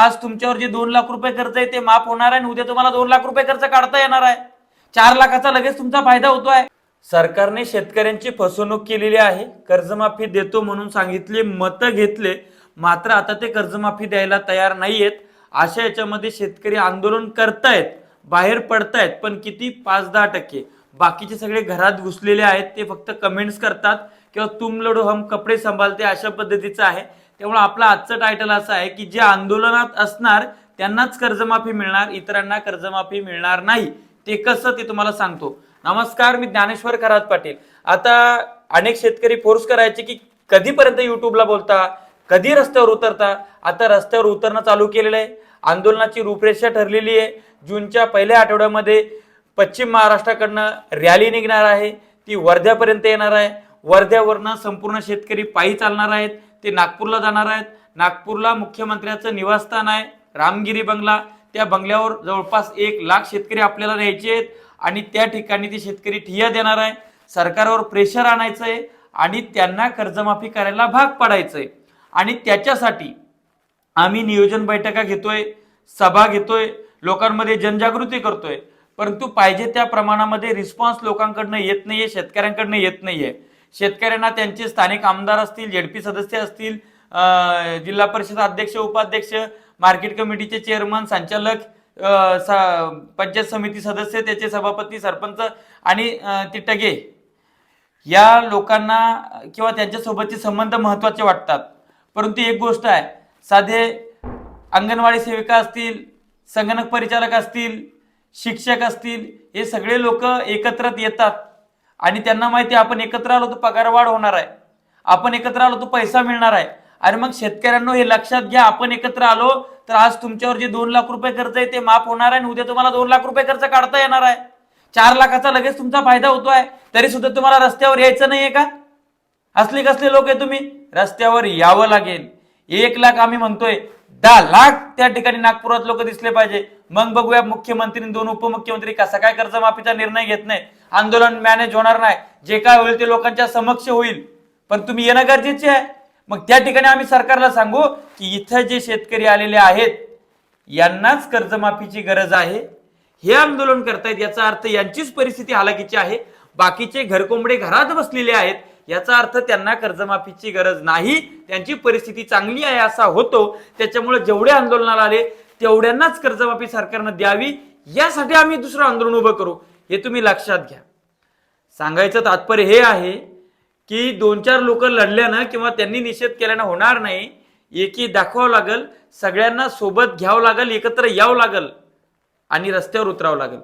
आज तुमच्यावर जे दोन लाख रुपये कर्ज आहे ते माफ होणार आहे आणि उद्या तुम्हाला दोन लाख रुपये कर्ज काढता येणार आहे. चार लाखाचा लगेच तुमचा फायदा होतोय. सरकारने शेतकऱ्यांची फसवणूक केलेली आहे. कर्जमाफी देतो म्हणून सांगितले मतं घेतले. मात्र आता ते कर्जमाफी द्यायला तयार नाहीयेत. अशा याच्यामध्ये शेतकरी आंदोलन करतायत बाहेर पडतायत पण किती? पाच दहा टक्के. बाकीचे सगळे घरात घुसलेले आहेत ते फक्त कमेंट्स करतात. किंवा तुम लढो हम कपडे सांभाळते अशा पद्धतीचं आहे. त्यामुळे आपलं आजचं टायटल असं आहे की जे आंदोलनात असणार त्यांनाच कर्जमाफी मिळणार इतरांना कर्जमाफी मिळणार नाही. ते कसं ते तुम्हाला सांगतो. नमस्कार मी ज्ञानेश्वर खरात पाटील. आता अनेक शेतकरी फोर्स करायचे की कधीपर्यंत युट्यूबला बोलता कधी रस्त्यावर उतरता? आता रस्त्यावर उतरणं चालू केलेलं आहे. आंदोलनाची रूपरेषा ठरलेली आहे. जूनच्या पहिल्या आठवड्यामध्ये पश्चिम महाराष्ट्राकडनं रॅली निघणार आहे. ती वर्ध्यापर्यंत येणार आहे. वर्ध्यावरनं संपूर्ण शेतकरी पायी चालणार आहेत. ते नागपूरला जाणार आहेत. नागपूरला मुख्यमंत्र्याचं निवासस्थान आहे रामगिरी बंगला. त्या बंगल्यावर जवळपास एक लाख शेतकरी आपल्याला न्यायचे आहेत आणि त्या ठिकाणी ते शेतकरी ठिया देणार आहे. सरकारवर प्रेशर आणायचं आहे आणि त्यांना कर्जमाफी करायला भाग पाडायचं आहे आणि त्याच्यासाठी आम्ही नियोजन बैठका घेतोय सभा घेतोय लोकांमध्ये जनजागृती करतोय. परंतु पाहिजे त्या प्रमाणामध्ये रिस्पॉन्स लोकांकडनं येत नाहीये शेतकऱ्यांकडनं येत नाहीये. शेतकऱ्यांना त्यांचे स्थानिक आमदार असतील जेडपी सदस्य असतील जिल्हा परिषद अध्यक्ष उपाध्यक्ष मार्केट कमिटीचे चेअरमन संचालक सा- पंचायत समिती सदस्य त्याचे सभापती सरपंच आणि तिटगे. या लोकांना किंवा त्यांच्यासोबतचे संबंध महत्त्वाचे वाटतात. परंतु एक गोष्ट आहे साधे अंगणवाडी सेविका असतील संगणक परिचालक असतील शिक्षक असतील हे सगळे लोक एकत्रित येतात. आणि त्यांना माहिती आहे आपण एकत्र आलो तर पगारवाढ होणार आहे. आपण एकत्र आलो तर पैसा मिळणार आहे. आणि मग शेतकऱ्यांना हे लक्षात घ्या आपण एकत्र आलो तर आज तुमच्यावर जे दोन लाख रुपये कर्ज आहे ते माफ होणार आहे आणि उद्या तुम्हाला दोन लाख रुपये कर्ज काढता येणार आहे. चार लाखाचा लगेच तुमचा फायदा होतोय. तरी सुद्धा तुम्हाला रस्त्यावर यायचं नाहीये का? असले कसले लोक आहे तुम्ही? रस्त्यावर यावं लागेल. एक लाख आम्ही म्हणतोय दहा लाख त्या ठिकाणी नागपुरात लोक दिसले पाहिजे. मग बघूया मुख्यमंत्री दोन उपमुख्यमंत्री कसा काय कर्जमाफीचा निर्णय घेत नाही आंदोलन मॅनेज होणार नाही. जे काय होईल ते लोकांच्या समक्ष होईल. पण तुम्ही येणं गरजेचे आहे. मग त्या ठिकाणी आम्ही सरकारला सांगू की इथं जे शेतकरी आलेले आहेत यांनाच कर्जमाफीची गरज आहे. हे आंदोलन करतायत याचा अर्थ यांचीच परिस्थिती हालाकीची आहे. बाकीचे घरकोंबडे घरात बसलेले आहेत. याचा अर्थ त्यांना कर्जमाफीची गरज नाही त्यांची परिस्थिती चांगली आहे असा होतो. त्याच्यामुळे जेवढे आंदोलनाला आले तेवढ्यांनाच कर्जमाफी सरकारनं द्यावी. यासाठी आम्ही दुसरं आंदोलन उभं करू. हे तुम्ही लक्षात घ्या. सांगायचं तात्पर्य हे आहे की दोन चार लोक लढल्यानं किंवा त्यांनी निषेध केल्यानं होणार नाही. एकी दाखवावं लागल सगळ्यांना सोबत घ्यावं लागल एकत्र यावं लागल आणि रस्त्यावर उतरावं लागेल.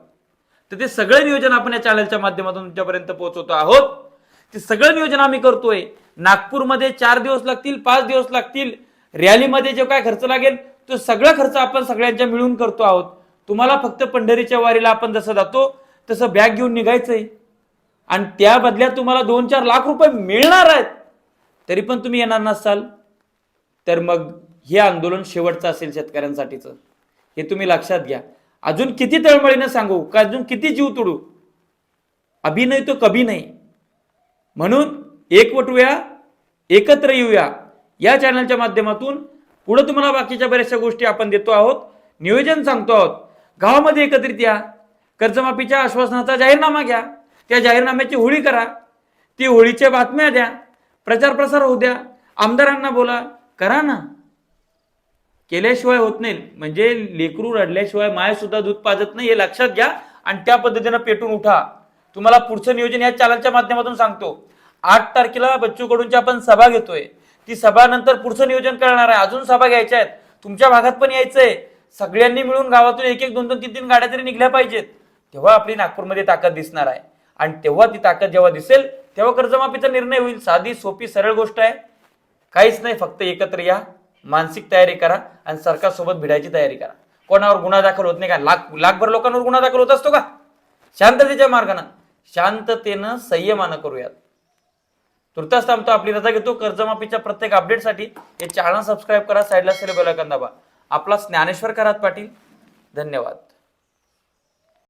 तर ते सगळं नियोजन आपण या चॅनलच्या माध्यमातून तुमच्यापर्यंत पोहोचवतो आहोत. ते सगळं नियोजन आम्ही करतोय. नागपूरमध्ये चार दिवस लागतील पाच दिवस लागतील. रॅलीमध्ये जो काय खर्च लागेल तो सगळा खर्च आपण सगळ्यांच्या मिळून करतो आहोत. तुम्हाला फक्त पंढरीच्या वारीला आपण जसं जातो तसं बॅग घेऊन निघायचंय. आणि त्या बदल्यात तुम्हाला दोन चार लाख रुपये मिळणार आहेत. तरी पण तुम्ही येणार नसाल. तर मग हे आंदोलन शेवटचं असेल शेतकऱ्यांसाठीचं. हे तुम्ही लक्षात घ्या. अजून किती तळमळीनं सांगू का अजून किती जीव तोडू? अभिनय तो कभी नाही. म्हणून एकवटूया एकत्र येऊया. या चॅनलच्या माध्यमातून पुढं तुम्हाला बाकीच्या बऱ्याचशा गोष्टी आपण देतो आहोत. नियोजन सांगतो आहोत. गावामध्ये एकत्रित या. कर्जमाफीच्या आश्वासनाचा जाहीरनामा घ्या. त्या जाहीरनाम्याची होळी करा. ती होळीच्या बातम्या द्या. प्रचार प्रसार होऊ द्या. आमदारांना बोला. करा ना. केल्याशिवाय होत नाही. म्हणजे लेकरू रडल्याशिवाय माय सुद्धा दूध पाजत नाही हे लक्षात घ्या आणि त्या पद्धतीनं पेटून उठा. तुम्हाला पुढचं नियोजन या चॅनलच्या माध्यमातून सांगतो. आठ तारखेला बच्चू कडूंची आपण सभा घेतोय. ती सभा नंतर पुढचं नियोजन करणार आहे. अजून सभा घ्यायच्या आहेत. तुमच्या भागात पण यायचंय. सगळ्यांनी मिळून गावातून एक एक दोन दोन तीन तीन गाड्या तरी निघल्या पाहिजेत. तेव्हा आपली नागपूरमध्ये ताकद दिसणार आहे. आणि तेव्हा ती ताकद जेव्हा दिसेल तेव्हा कर्जमाफीचा निर्णय होईल. साधी सोपी सरळ गोष्ट आहे. काहीच नाही. फक्त एकत्र या. मानसिक तयारी करा आणि सरकारसोबत भिडायची तयारी करा. कोणावर गुन्हा दाखल होत नाही का? लाख लाखभर लोकांवर गुन्हा दाखल होत असतो का? शांततेच्या मार्गाने. शांततेनं संयमानं करूयात. तुर्तास थांबतो आपली रजा घेतो. कर्जमाफीच्या प्रत्येक अपडेटसाठी हे चॅनल सबस्क्राईब करा. साईडला सेल बेल दाबा. आपला ज्ञानेश्वर करात पाटील. धन्यवाद.